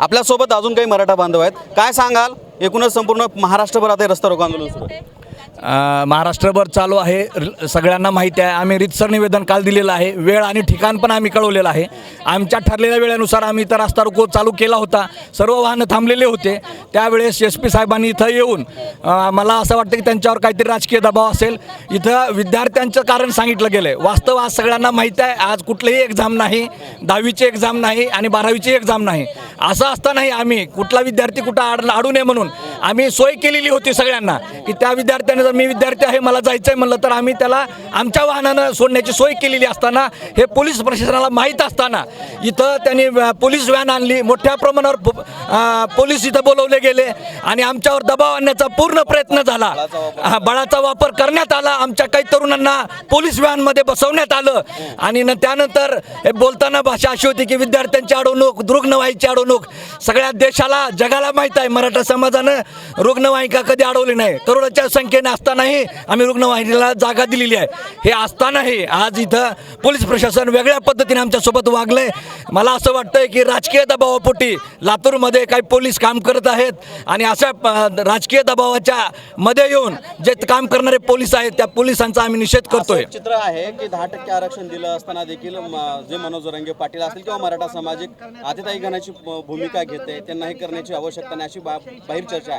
आपल्यासोबत अजून काही मराठा बांधव आहेत. काय सांगाल? एकूणच संपूर्ण महाराष्ट्रभर आता रस्ता रोको आंदोलन सुरू आहे. महाराष्ट्रभर चालू आहे. र- सगळ्यांना माहिती आहे आम्ही रितसर निवेदन काल दिलेलं आहे. वेळ आणि ठिकाण पण आम्ही कळवलेलं आहे. आमच्या ठरलेल्या वेळेनुसार आम्ही इथं रस्ता रोको चालू केला होता. सर्व वाहनं थांबलेले होते. त्यावेळेस एस पी साहेबांनी इथं येऊन मला असं वाटतं की त्यांच्यावर काहीतरी राजकीय दबाव असेल. इथं विद्यार्थ्यांचं कारण सांगितलं गेलं आहे वास्तव आज सगळ्यांना माहीत आहे आज कुठलीही एक्झाम नाही. दहावीची एक्झाम नाही आणि बारावीची एक्झाम नाही. असं असतानाही आम्ही कुठला विद्यार्थी कुठं आड अडू नये म्हणून आम्ही सोय केलेली होती सगळ्यांना की त्या विद्यार्थ्याने जर मी विद्यार्थी आहे मला जायचं आहे म्हणलं तर आम्ही त्याला आमच्या वाहनानं सोडण्याची सोय केलेली असताना हे पोलीस प्रशासनाला माहीत असताना इथं त्यांनी पोलीस व्हॅन आणली मोठ्या प्रमाणावर पोलीस इथं बोलवले गेले आणि आमच्यावर दबाव आणण्याचा पूर्ण प्रयत्न झाला. हा, बळाचा वापर करण्यात आला आमच्या काही तरुणांना पोलीस व्हॅनमध्ये बसवण्यात आलं आणि न त्यानंतर हे बोलताना भाषा अशी होती की विद्यार्थ्यांची अडवणूक रुग्णवाहिकेची अडवणूक सगळ्या देशाला जगाला माहीत आहे मराठा समाजानं रुग्णवाहिका कधी अडवली नाही. करोडाच्या संख्येने असतानाही आम्ही रुग्णवाहिनीला जागा दिलेली आहे. हे असतानाही आज इथं पोलीस प्रशासन वेगळ्या पद्धतीने आमच्यासोबत वागलंय. मला असं वाटतंय की राजकीय दबावापोटी लातूरमध्ये काही पोलीस काम करत आहेत आणि अशा राजकीय दबावाच्या मध्ये येऊन जे काम करणारे पोलीस आहेत त्या पोलिसांचा आम्ही निषेध करतोय. चित्र आहे की दहा टक्के आरक्षण दिलं असताना देखील जे मनोज रंगे पाटील असतील किंवा मराठा सामाजिक आतिताई गणाची भूमिका घेते त्यांना हे करण्याची आवश्यकता नाही अशी बाहेर चर्चा आहे.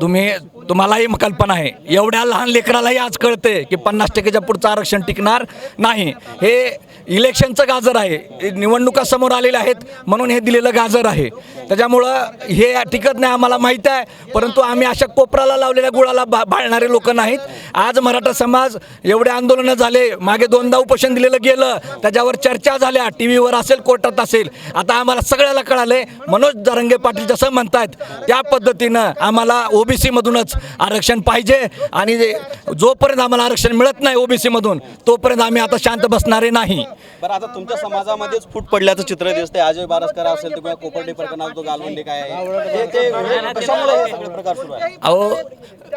तुम्ही तुम्हालाही कल्पना आहे. एवढ्या लहान लेकरालाही आज कळते की पन्नास टक्केच्या पुढचं आरक्षण टिकणार नाही. हे इलेक्शनचं गाजर आहे. हे निवडणुका समोर आलेल्या आहेत म्हणून हे दिलेलं गाजर आहे. त्याच्यामुळं हे टिकत नाही आम्हाला माहीत आहे परंतु आम्ही अशा कोपराला लावलेल्या गुळाला बा भाळणारे लोक नाहीत. आज मराठा समाज एवढे आंदोलनं झाले मागे दोनदा उपोषण दिलेलं गेलं त्याच्यावर चर्चा झाल्या टी व्हीवर असेल कोर्टात असेल. आता आम्हाला सगळ्याला कळालंय मनोज जरंगे पाटील जसं म्हणतायत त्या पद्धतीनं आम्हाला ओबीसीमधूनच आरक्षण पाहिजे आणि जोपर्यंत आम्हाला आरक्षण मिळत नाही ओबीसीमधून तोपर्यंत आम्ही आता शांत बसणारे नाही. बरं आता तुमच्या समाजामध्येच फूट पडल्याचं चित्र दिसते अजय बारसकर असेल किंवा कोपर्डी प्रकरणात तो गालवंडे काय आहे ते कशामुळे हे सगळे प्रकार सुरू आहे अहो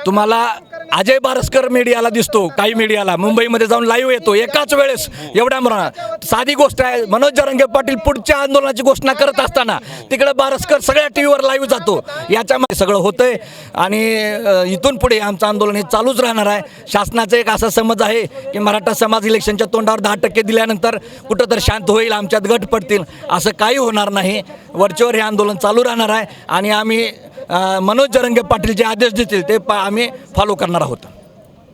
तुम्हाला अजय बारसकर मीडियाला दिसतो काही मीडियाला. मुंबईमध्ये जाऊन लाईव्ह येतो एकाच वेळेस. एवढ्या म्हणा साधी गोष्ट आहे मनोज जरंगे पाटील पुढच्या आंदोलनाची घोषणा करत असताना तिकडे बारसकर सगळ्या टी व्हीवर लाईव्ह जातो. याच्यामध्ये सगळं होतंय. आणि इथून पुढे आमचं आंदोलन हे चालूच राहणार आहे. शासनाचा एक असा समज आहे की मराठा समाज इलेक्शनच्या तोंडावर दहा टक्के दिल्यानंतर कुठं तर शांत होईल आमच्यात गट पडतील. असं काही होणार नाही. वरचेवर हे आंदोलन चालू राहणार आहे. आणि आम्ही मनोज जरंगे पाटील जे आदेश देतील ते पा आम्ही फॉलो करणार आहोत.